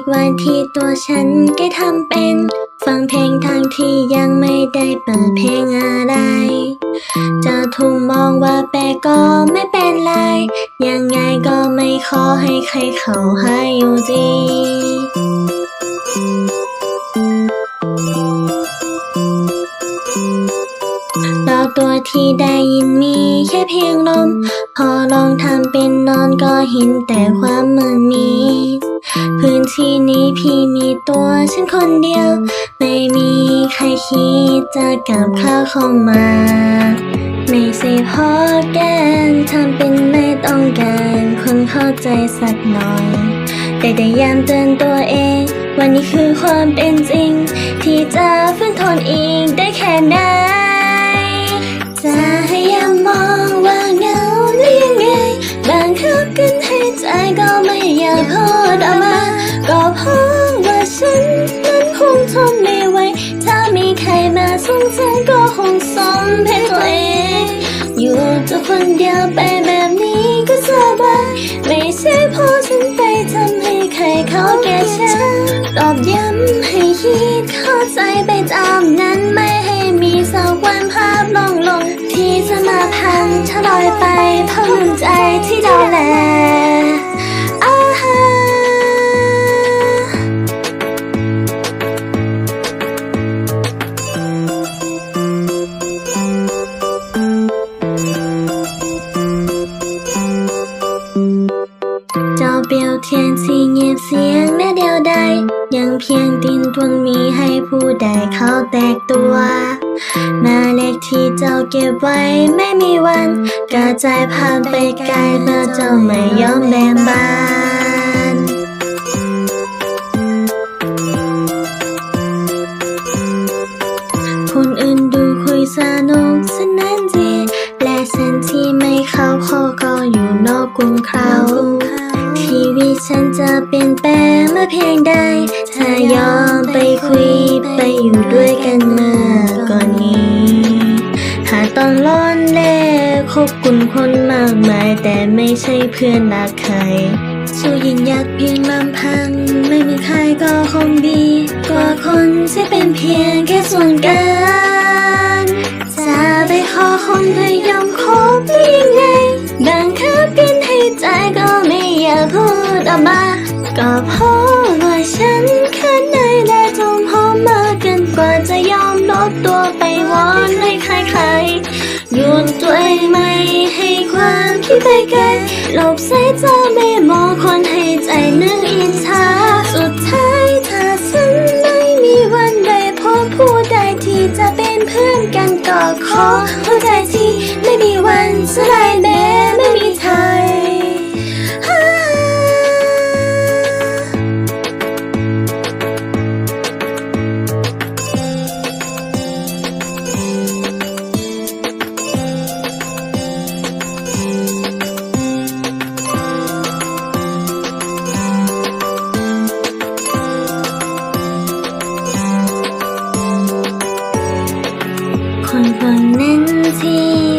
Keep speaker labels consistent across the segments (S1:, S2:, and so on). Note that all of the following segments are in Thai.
S1: กวันที่ตัวฉันก็ทำเป็น ฟังเพลงทางที่ยังไม่ได้เปิดเพลงอะไร จะถูกมมองว่าแปลกก็ไม่เป็นไร ยังไงก็ไม่ขอให้ใครเขาให้อยู่ดีเราตัวที่ได้ยินมีแค่เพียงลม พอลองทำเป็นนอนก็เห็นแต่ความมืดมิด ที่นี้พี่มีตัวฉันคนเดียว ไม่มีใครคิดจะกลับข้าเข้ามา ไม่ใช่เพราะแกนทำเป็นไม่ต้องการคนเข้าใจสักหน่อย แต่ได้ยามเตือนตัวเอง วันนี้คือความเป็นจริง ที่จะฝืนทนอีกได้แค่ไหนจะให้ยามมองว่าเหงาหรือยังไงบางครั้งกันให้ใจก็ไม่อยากพอ ก็เพราะว่าฉันนั้นคงทนไม่ไหวถ้ามีใครมาสงสารก็คงสมเพศตัวเองอยู่ตัวคนเดียวไปแบบนี้ก็สบายไม่ใช่เพราะฉันไปทำให้ใครเขาเกลียดฉันตอบย้ำให้คิดเข้าใจไปตามนั้นไม่ให้มีสักวันภาพลงลงที่จะมาพังถลอยไปเพราะหัวใจที่ดูแล พียงดินทวงมีให้ผู้ใดเขาแตกตัว มาเล็กที่เจ้าเก็บไว้ไม่มีวัน กระจายผ่านไปไกลเมื่อเจ้าไม่ยอมแบ่งบานคนอื่นดูคุยสนุกสนานดีและฉันที่ไม่เข้าข้อก็อยู่นอกกรุงเขา อมไปคุยไปอยู่ด้วยกันเมื่อก่อนนี้ หาต้องร้อนเล่คบกุนคนมากมาย แต่ไม่ใช่เพื่อนรักใคร สู้ยินยักเพียงลำพัง ไม่มีใครก็คงดีกว่าคนที่เป็นเพียงแค่ส่วนกลางจะไปขอคนพยายามคบได้ยังไงบางครั้งเป็นให้ใจก็ไม่อยากพูดออกมาก็พร ตัวเองไม่ให้ความคิดไปไกลหลบสายตาไม่มองคนให้ใจนึกอิจฉาสุดท้ายถ้าฉันไม่มีวันได้พบผู้ใดที่จะเป็นเพื่อนกันก็ขอหัวใจที่ไม่มีวันสลายแม้ไม่มีทาง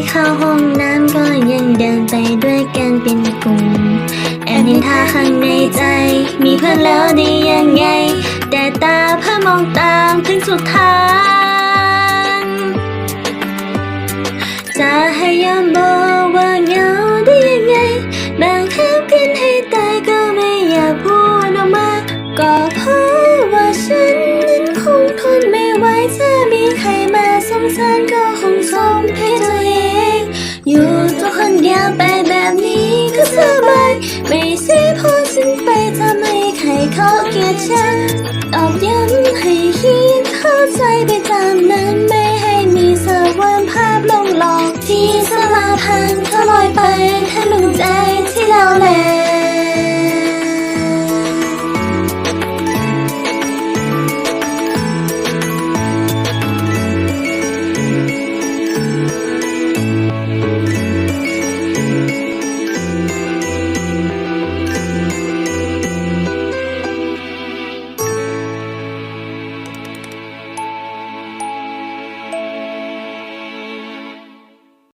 S1: เข้าห้องน้ำก็ยังเดินไปด้วยกันเป็นกลุ่มแอบนินทาข้างในใจ มีเพื่อนแล้วดียังไง แต่ตาเพื่อมองตามถึงสุดทางจะให้ยอมบอกว่าเหงาได้ยังไง บางครั้งเพียนให้ตายก็ไม่อยากพูดออกมาก็เพราะว่าฉันนั้นคงทนไม่ไหวถ้ามีใครมาสงสารก็คงสมเพศตัวเอ bye bye, amigos.